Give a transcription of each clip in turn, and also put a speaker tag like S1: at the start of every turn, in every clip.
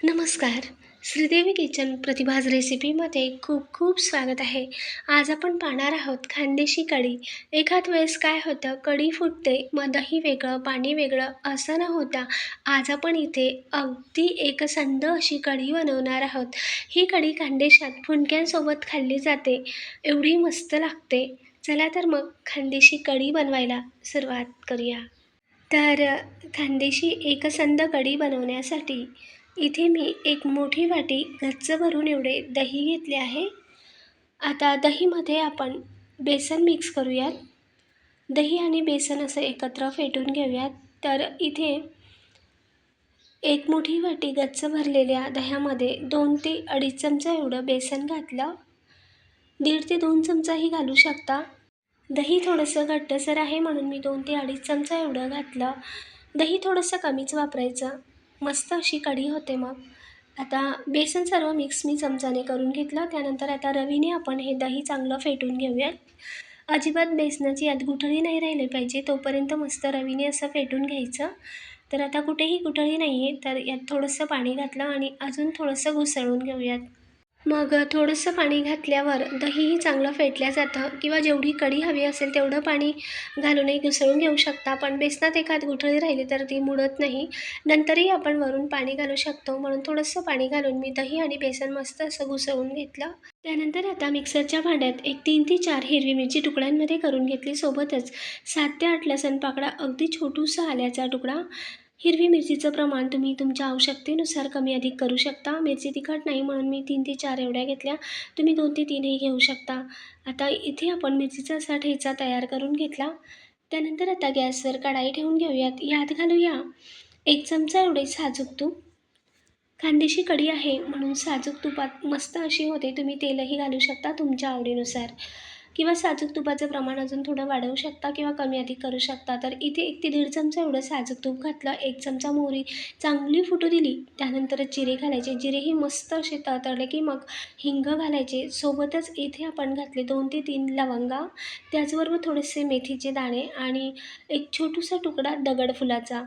S1: नमस्कार. श्रीदेवी किचन प्रतिभाज रेसिपीमध्ये खूप खूप स्वागत आहे. आज आपण पाहणार आहोत खानदेशी कढी. एखाद वेळेस काय होतं कढी फुटते मग दही वेगळं पाणी वेगळं असं न होता आज आपण इथे अगदी एकसंध अशी कढी बनवणार आहोत. ही कढी खानदेशात फुंडक्यांसोबत खाल्ली जाते. एवढी मस्त लागते. चला तर मग खानदेशी कढी बनवायला सुरुवात करूया. तर खानदेशी एकसंध कढी बनवण्यासाठी इथे मी एक मोठी वाटी गच्च भरून एवढे दही घेतले आहे. आता दहीमध्ये आपण बेसन मिक्स करूयात. दही आणि बेसन असं एकत्र फेटून घेऊयात. तर इथे एक मोठी वाटी गच्च भरलेल्या दह्यामध्ये दोन ते अडीच चमचा एवढं बेसन घातलं. दीड ते दोन चमचाही घालू शकता. दही थोडंसं घट्टसर आहे म्हणून मी दोन ते अडीच चमचा एवढं घातलं. दही थोडंसं कमीच वापरायचं. मस्त अशी कढी होते मग. आता बेसन सर्व मिक्स मी चमचाने करून घेतलं. त्यानंतर आता रवीने आपण हे दही चांगलं फेटून घेऊयात. अजिबात बेसनाची यात गुठळी नाही राहिली पाहिजे. तोपर्यंत मस्त रवीने असं फेटून घ्यायचं. तर आता कुठेही गुठळी नाही आहे तर यात थोडंसं पाणी घातलं आणि अजून थोडंसं घुसळून घेऊयात. मग थोडंसं पाणी घातल्यावर दहीही चांगलं फेटल्या जातं किंवा जेवढी कढी हवी असेल तेवढं पाणी घालूनही घुसळून घेऊ शकता. पण बेसनात एखाद गुठळी राहिली तर ती मुडत नाही. नंतरही आपण वरून पाणी घालू शकतो. म्हणून थोडंसं पाणी घालून मी दही आणि बेसन मस्त असं घुसळून घेतलं. त्यानंतर आता मिक्सरच्या भांड्यात एक तीन ते चार हिरवी मिरची तुकड्यांमध्ये करून घेतली सोबतच सात ते आठ लसण पाकडा अगदी छोटूसा आल्याचा तुकडा हिरवी मिरचीचं प्रमाण तुम्ही तुमच्या आवश्यकतेनुसार कमी अधिक करू शकता. मिरची तिखट नाही म्हणून मी तीन ते चार एवढ्या घेतल्या. तुम्ही दोन ते तीनही घेऊ शकता. आता इथे आपण मिरचीचा असा ठेचा तयार करून घेतला. त्यानंतर आता गॅसवर कढाई ठेवून घेऊयात. यात घालूया एक चमचा एवढे साजूक तूप. खांदेशी कढी आहे म्हणून साजूक तुपात मस्त अशी होते. तुम्ही तेलही घालू शकता तुमच्या आवडीनुसार. किंवा साजूक तुपाचं प्रमाण अजून थोडं वाढवू शकता किंवा कमी अधिक करू शकता. तर इथे एक ते दीड चमचा एवढं साजूक तूप घातलं एक चमचा मोहरी चांगली फुटू दिली त्यानंतर जिरे घालायचे. जिरेही मस्त असे तळतळले की मग हिंग घालायचे. सोबतच इथे आपण घातले दोन ते तीन लवंगा त्याचबरोबर थोडेसे मेथीचे दाणे आणि एक छोटूसा तुकडा दगड फुलाचा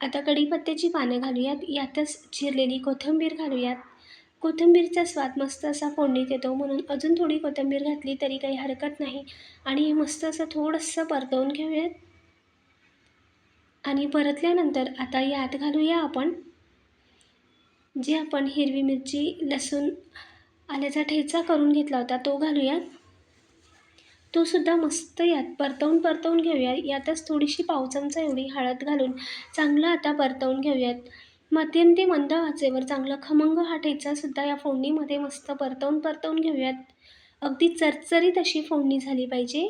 S1: आता कढीपत्त्याची पानं घालूयात. यातच चिरलेली कोथिंबीर घालूयात. कोथिंबीरचा स्वाद मस्त असा फोडणीत येतो म्हणून अजून थोडी कोथिंबीर घातली तरी काही हरकत नाही. आणि हे मस्त असं थोडंसं परतवून घेऊयात. आणि परतल्यानंतर आता यात घालूया आपण जे आपण हिरवी मिरची लसूण आल्याचा ठेचा करून घेतला होता तो घालूयात तो सुद्धा मस्त यात परतवून परतवून घेऊया यातच थोडीशी पाव चमचा एवढी हळद घालून चांगलं आता परतवून घेऊयात. मध्यम ते मंद आचेवर चांगलं खमंग हा ठेचासुद्धा या फोडणीमध्ये मस्त परतवून परतवून घेऊयात. अगदी चरचरीत अशी फोडणी झाली पाहिजे.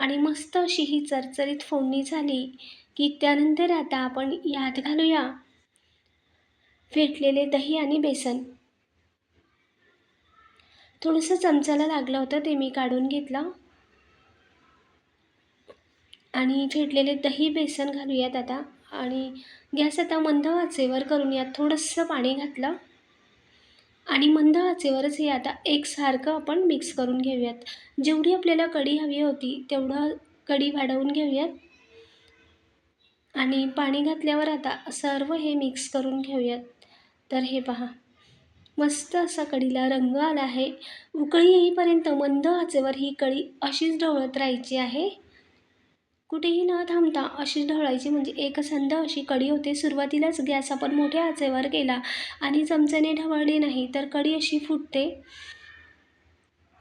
S1: आणि मस्त अशी ही चरचरीत फोडणी झाली की त्यानंतर आता आपण यात घालूया फेटलेले दही आणि बेसन. थोडंसं चमचाला लागलं होतं ते मी काढून घेतलं. आणि फेटलेले दही बेसन घालूयात आता. आणि गॅस आता मंद आचेवर करून यात थोडंसं पाणी घातलं. आणि मंद आचेवरच हे आता एकसारखं आपण मिक्स करून घेऊयात. जेवढी आपल्याला कढी हवी होती तेवढं कढी वाढवून घेऊयात. आणि पाणी घातल्यावर आता सर्व हे मिक्स करून घेऊयात. तर हे पहा. मस्त असा कढीला रंग आला आहे. उकळी येईपर्यंत मंद आचेवर ही कढी अशीच ढवळत राहायची आहे. कुठेही न थांबता अशी ढवळायची म्हणजे एकसंध अशी कढी होते. सुरुवातीलाच गॅस आपण मोठ्या आचेवर केला आणि चमच्याने ढवळली नाही तर कडी अशी फुटते.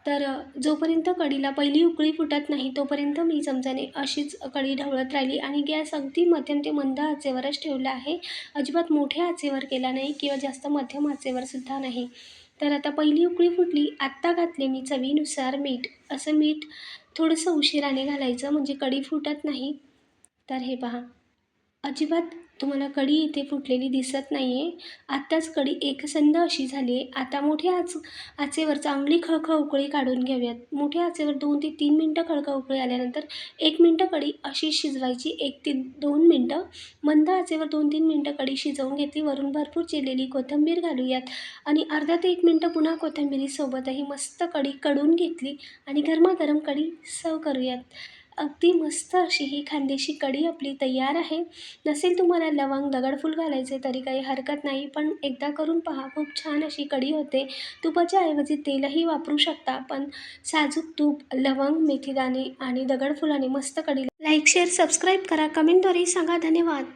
S1: तर जोपर्यंत कडीला पहिली उकळी फुटत नाही तोपर्यंत मी चमच्याने अशीच कडी ढवळत राहिली आणि गॅस अगदी मध्यम ते मंद आचेवरच ठेवला आहे. अजिबात मोठ्या आचेवर केला नाही किंवा जास्त मध्यम आचेवर सुद्धा नाही. तर आता पहिली उकळी फुटली आत्ता घातले मी चवीनुसार मीठ. असं मीठ थोडंसं उशिराने घालायचं म्हणजे कढी फुटत नाही. तर हे पहा. अजिबात तुम्हाला कढी इथे फुटलेली दिसत नाही आहे आत्ताच कढी एकसंध अशी झाली आहे. आता मोठ्या आच आचेवर चांगली खळखळ उकळी काढून घेऊयात. मोठ्या आचेवर दोन ते तीन मिनटं खळखळ उकळी आल्यानंतर एक मिनटं कढी अशी शिजवायची. एक ते दोन मिनटं. मंद आचेवर दोन तीन मिनटं कढी शिजवून घेतली. वरून भरपूर चिरलेली कोथिंबीर घालूयात. आणि अर्धा ते एक मिनटं पुन्हा कोथिंबीरीसोबतही मस्त कढी कडून घेतली. आणि गरमागरम कढी सर्व करूयात. अगदी मस्त अशी ही खानदेशी कढी आपली तयार आहे. नसेल तुम्हाला लवंग दगडफूल घालायचे तरी काही हरकत नाही पण एकदा करून पहा खूप छान अशी कढी होते. तुपाच्या ऐवजी तेलही वापरू शकता पण साजूक तूप लवंग मेथीदाणे आणि दगडफुलाने मस्त कढी. लाईक शेअर सबस्क्राईब करा. कमेंटद्वारे सांगा. धन्यवाद.